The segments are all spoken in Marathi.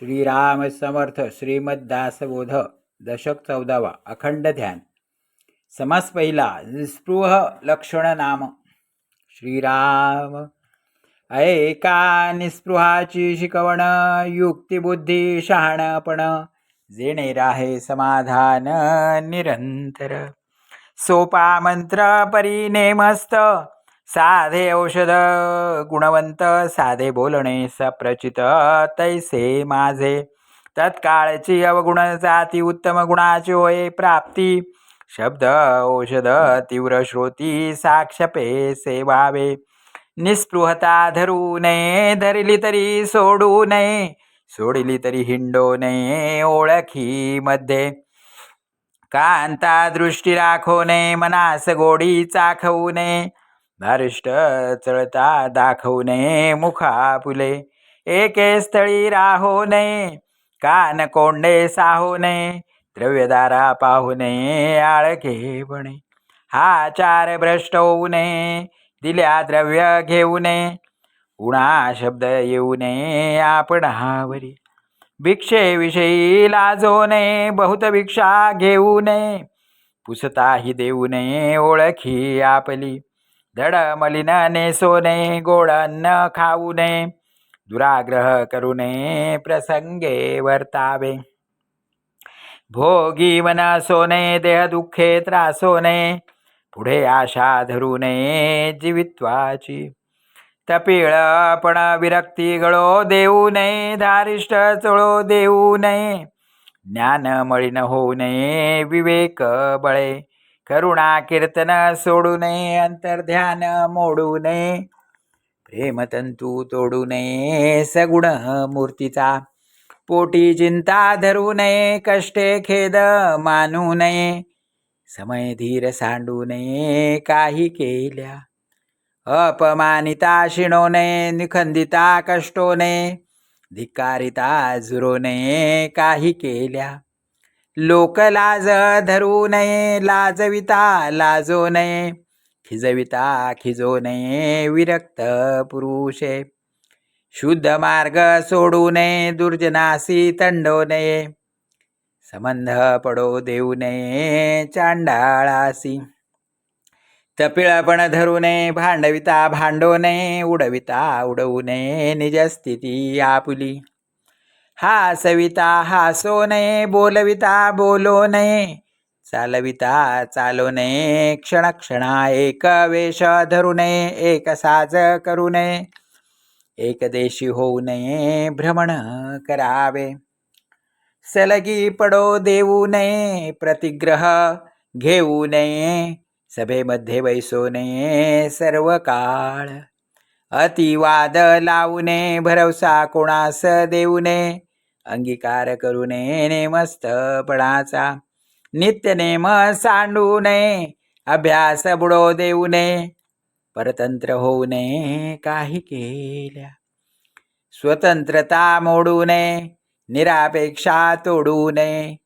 श्रीराम समर्थ श्रीमद्दासबोध दशक चौदावा अखंड ध्यान. समास पहिला निस्पृह लक्षण नाम. श्रीराम ऐका निस्पृहाची शिकवण युक्तिबुद्धी शहाणपण जेणे राहे समाधान निरंतर. सोपा मंत्र परिनेमस्त साधे औषध गुणवंत साधे बोलणे सप्रचित तैसे माझे. तत्काळची अवगुण जाती उत्तम गुणाची होय प्राप्ती. शब्द औषध तीव्र श्रोती साक्षपे सेवावे. निस्पृहता धरू नये धरली तरी सोडू नये सोडली तरी हिंडो नये ओळखी मध्ये. कांता दृष्टी राखो नये मनास गोडी चाखवू नये धारिष्ट चळता दाखवू नये मुखा फुले. एके स्थळी राहोने कान कोंडे साहोने द्रव्यदारा पाहू नये आळखे बणे. हा चार भ्रष्ट होऊ नये दिल्या द्रव्य घेऊ नये. उणा शब्द येऊ नये आपण हावरी. भिक्षेविषयी लाजो नये बहुत भिक्षा घेऊ नये. पुसताही देऊ नये ओळखी आपली. धड सोने नेसो खाऊ नये दुराग्रह करू नये प्रसंगे वर्तावे भोगी मना सोने नये देह दुःखे त्रासोने पुढे आशा धरू नये जीवित्वाची तपिळपण विरक्ती गळो देऊ नये धारिष्ट चोळो देऊ नये ज्ञान मळीन होऊ नये विवेक बळे करुणा कीर्तन सोडू नये अंतर्ध्यान मोडू नये. प्रेमतंतू तोडू नये सगुण मूर्तीचा. पोटी चिंता धरू नये कष्टे खेद मानू नये. समय धीर सांडू नये काही केल्या. अपमानिता शिणो नये निखंदिता कष्टो नये. धिक्कारिता झुरो नये काही केल्या. लोक लाज धरू नये लाजविता लाजो नये. खिजविता खिजो नये विरक्त पुरुषे. शुद्ध मार्ग सोडू नये दुर्जनासी तंडो नये. संबंध पडो देऊ नये चांडाळासी. तपिळपण धरू नये भांडविता भांडो नये उडविता उडवू नये निजस्थिती आपुली. हा सविता हासो नये बोलविता बोलो नये चालविता चालो नये क्षणक्षणा एक वेश धरू नये एक साज करू नये एकदेशी होऊ नये भ्रमण करावे. सलगी पडो देऊ नये प्रतिग्रह घेऊ नये. सभेमध्ये बैसो नये सर्व काळ. अतिवाद लावू नये भरवसा कोणास देऊ नये. अंगीकार करू नये नेमस्थपणाचा नित्य नेम सांडू नये अभ्यास बुडो देऊ नये परतंत्र होऊ नये काही केल्या. स्वतंत्रता मोडू नये निरापेक्षा तोडू नये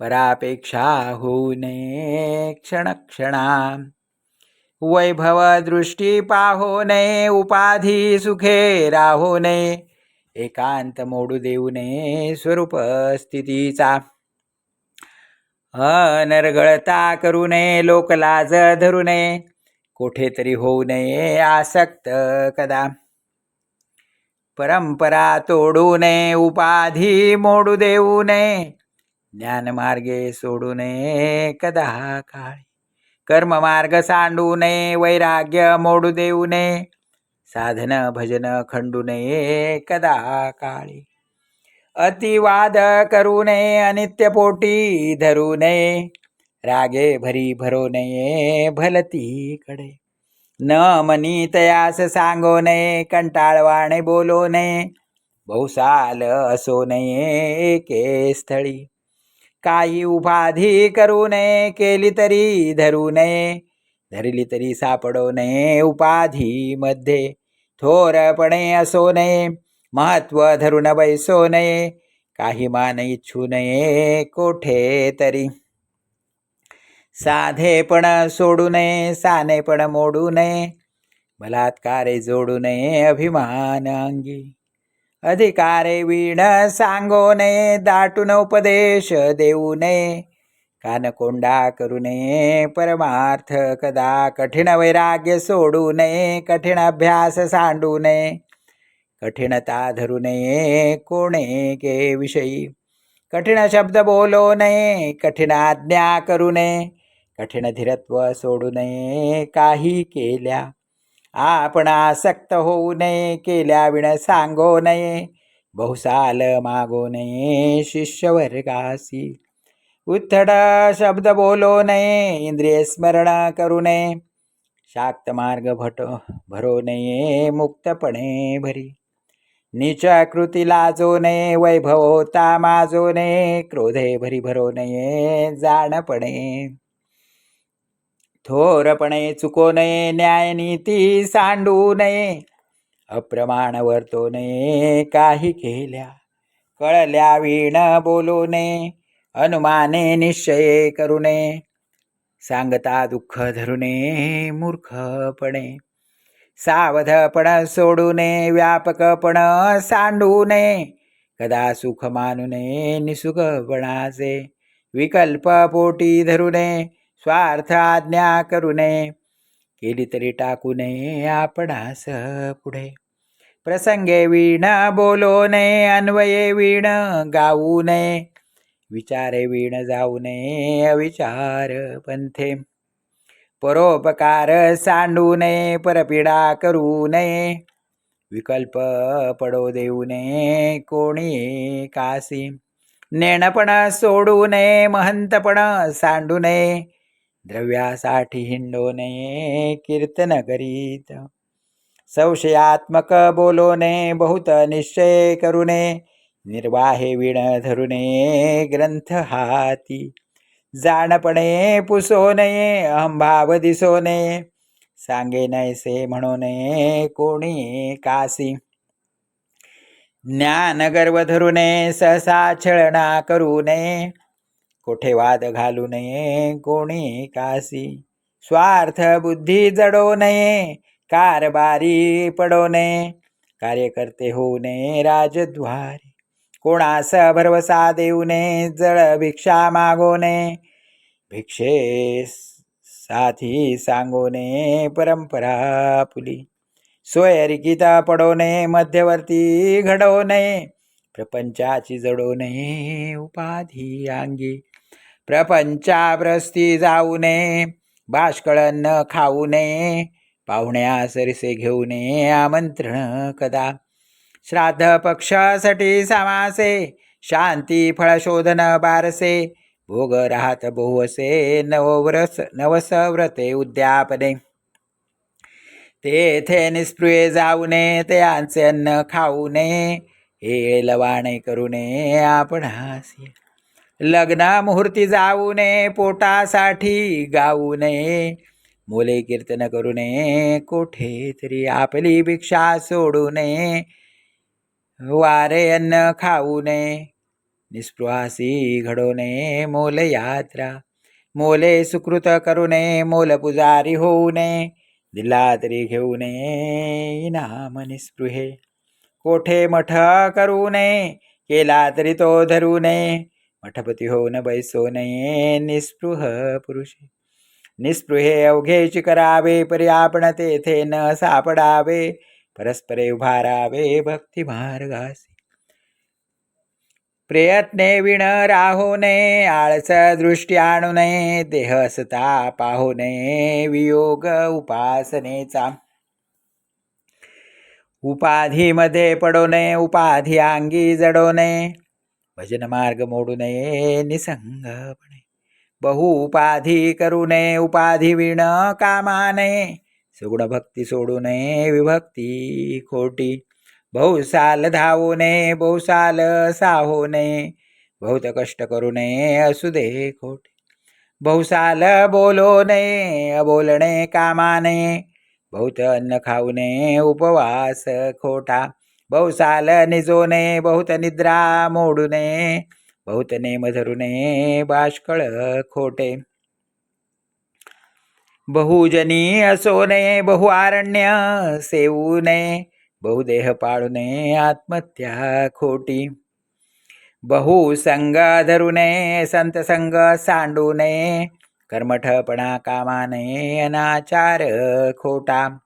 परापेक्षा होऊ नये क्षणक्षणा वैभव दृष्टी पाहो नये उपाधी सुखे राहो नये एकांत मोडू देऊ नये स्वरूप स्थितीचा. अनरगळता करू नये लोकलाज धरू नये कोठेतरी होऊ नये आसक्त कदा. परंपरा तोडू नये उपाधी मोडू देऊ नये ज्ञानमार्गे सोडू नये कदा काळी. कर्ममार्ग सांडू नये वैराग्य मोडू देऊ नये साधन भजन खंडू नये कदा काळी. अतिवाद करू नये अनित्य पोटी धरू नये. रागे भरी भरो नये भलतीकडे न मनी तयास सांगो नये कंटाळवाणे बोलो नये. बहुसाल असो नये एके स्थळी. काही उपाधी करू नये केली तरी धरू नये. धरली तरी सापडो नये उपाधी मध्ये. थोरपणे असो नये महत्त्व धरून बैसो नये काही मान इच्छू नये कोठे तरी. साधेपण सोडू नये सानेपण मोडू नये बलात्कारे जोडू नये अभिमान अंगी. अधिकारे वीण सांगो नये दाटून उपदेश देऊ नये कानकोंडा करू नये परमार्थ कदा कठीण वैराग्य सोडू नये कठीण अभ्यास सांडू नये. कठीणता धरू नये कोणे के विषयी. कठीण शब्द बोलो नये कठीण आज्ञा करू नये. कठीण धीरत्व सोडू नये काही केल्या. आपण आसक्त होऊ नये केल्या विण सांगो नये. बहुसाल मागो नये शिष्यवर्गासी. वर्गासी शब्द बोलो नये इंद्रिय स्मरण करू नये शाक्त मार्ग भट भरो नये मुक्तपणे भरी नीच कृती लाजो नये वैभव होता माजो नये क्रोधे भरी भरो नये जाणपणे थोरपणे चुको नये न्याय नीती सांडू नये अप्रमाण वर्तो नये काही केल्या कळल्या वीण बोलू नये अनुमाने निश्चये करू नये सांगता दुःख धरू नये मूर्खपणे. सावधपण सोडू नये व्यापकपण सांडू नये कदा सुख मानू नये निसुखपणाचे. विकल्प पोटी धरू नये स्वार्थ आज्ञा करू नये केली तरी टाकू नये आपणास पुढे. प्रसंगे वीण बोलो नये अन्वये वीण गाऊ नये विचारे वीण जाऊ नये अविचार पंथे. परोपकार सांडू नये परपीडा करू नये. विकल्प पडो देऊ नये कोणी कासी. नेणपण सोडू नये महंतपण सांडू नये. द्रव्यासाठी हिंडो नये कीर्तन करीत. संशयात्मक बोलो नये बहुत निश्चय करू नये. निर्वाहे विण धरुणे ग्रंथ हाती जाणपणे पुसो नये अहंभाव दिसो नये सांगे नयसे म्हणू नये कोणी कासी. ज्ञान गर्व धरू नये सहसा छळणा करू नये कोठे वाद घालू नये कोणी कासी. स्वार्थ बुद्धी जडो नये कारबारी पडो नये कार्यकर्ते होऊ नये राजद्वारी. कोणास भरवसा देऊ नये जळ भिक्षा मागोने. भिक्षे साथी सांगोने परंपरा पुली सोयरिकीत पडोने मध्यवर्ती घडवणे नये प्रपंचाची जडोने उपाधी अंगी प्रपंचाप्रस्ती जाऊ नये बाष्कळन खाऊ नये पाहुण्या सरसे घेऊ नये आमंत्रण कदा. श्राद्ध पक्षासाठी सामासे शांती फळशोधन बारसे भोग राहत बहुवसे नवव्रस नवस व्रते उद्यापने तेथे निस्पृहे जाऊ नये ते यांचे अन्न खाऊ नये हे लवाणे करू नये आपणासी लग्न मुहूर्ती जाऊ नये पोटासाठी गाऊ नये मुले कीर्तन करू नये कोठे तरी आपली भिक्षा सोडू नये वारे अन्न खाऊ नये निस्पृहासी घडो नये मोल यात्रा मोले सुकृत करू नये मोल पुजारी होऊ नये दिला तरी घेऊ नये नाम निस्पृहे. कोठे मठ करू नये केला तरी तो धरू नये मठपती होऊन बैसो नये निस्पृह पुरुषे. निस्पृहे अवघेची करावे परी आपण तेथे न सापडावे परस्परे उभारावे भक्ती मार्गासी प्रयत्ने विण राहू नये आळस दृष्टी आणू नये देहसता पाहू नये वियोग उपासनेचा. उपाधीमध्ये पडू नये उपाधी अंगी जडो नये भजन मार्ग मोडू नये निसंगपणे बहु उपाधी करू नये उपाधी विण कामा नये सुगुण भक्ती सोडू नये विभक्ती खोटी. बहुसाल धावू नये बहुसाल साहो नये बहुत कष्ट करू नये असू दे खोटे. बहुसाल बोलो नये अबोलणे कामा नये बहुत अन्न खाऊ नये उपवास खोटा. बहुसाल निजो नये बहुत निद्रा मोडू नये बहुत नेम धरू नये बाष्कळ खोटे. बहुजनी असो नये बहु आरण्य सेवू नये बहुदेह पाळू नये आत्महत्या खोटी. बहुसंग धरू नये संत संग सांडू नये कर्मठपणा कामा नये अनाचार खोटा.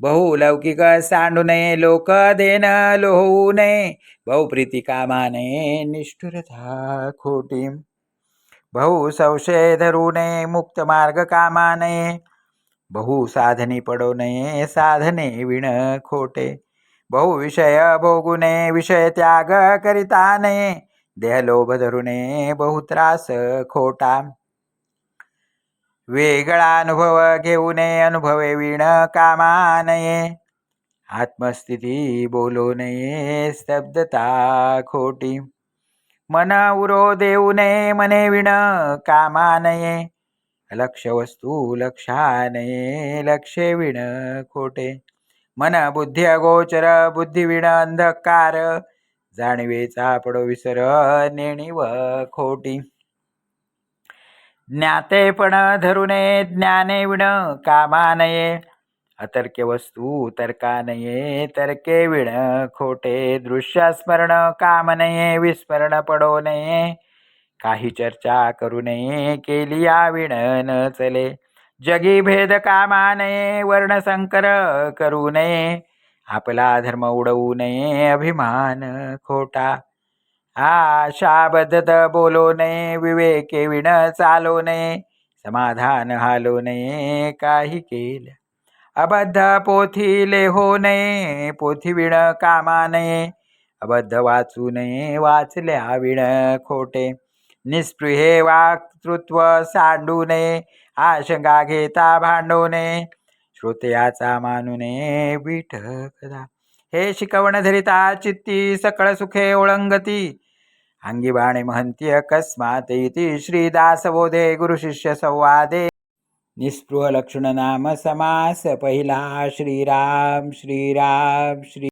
बहुलौकिक सांडू नये लोक देन लोहू नये बहुप्रीती कामा नये निष्ठुरता खोटी. बहु संशय धरू नये मुक्त मार्ग कामा नये बहु साधनी पडो नये साधने विण खोटे बहु विषय भोगू नये विषय त्याग करिता नये देह लोभ धरू नये बहु त्रास खोटा. वेगळा अनुभव घेऊ नये अनुभवे विण कामा नये आत्मस्थिती बोलू नये स्तब्धता खोटी. मन उरो देऊ नये मने विण कामा नये लक्ष वस्तू लक्षाने लक्षे विण खोटे. मन बुद्धी अगोचर बुद्धी विण अंधकार. जाणीवेचा पडो विसर नेणीव खोटी. ज्ञातेपण धरू नये ज्ञाने विण कामा नये अतर्क्य वस्तू तर्का नये तर्के विण खोटे दृश्यास्मरण काम नये विस्मरण पडो नये. काही चर्चा करू नये केली या विण न चले. जगी भेद कामा नये वर्ण संकर करू नये. आपला धर्म उडवू नये अभिमान खोटा. आशाबद्ध बोलो नये विवेके विण चालो नये. समाधान हालो नये काही केलं अबद्ध पोथी लेहो नये पोथी विण कामा नये. अबद्ध वाचू नये वाचल्या विण खोटे. निस्पृहे वाक्तृत्व सांडू नये आशंका घेता भांडू नये. श्रोत्याचा मानू नये विठ कदा. हे शिकवण धरिता चित्ती सकळ सुखे ओळंगती. अंगी बाणे महंती अकस्मात इति श्रीदासबोधे गुरुशिष्य संवादे. निस्पृह लक्षण नाम समास पहिला श्रीराम श्रीराम श्री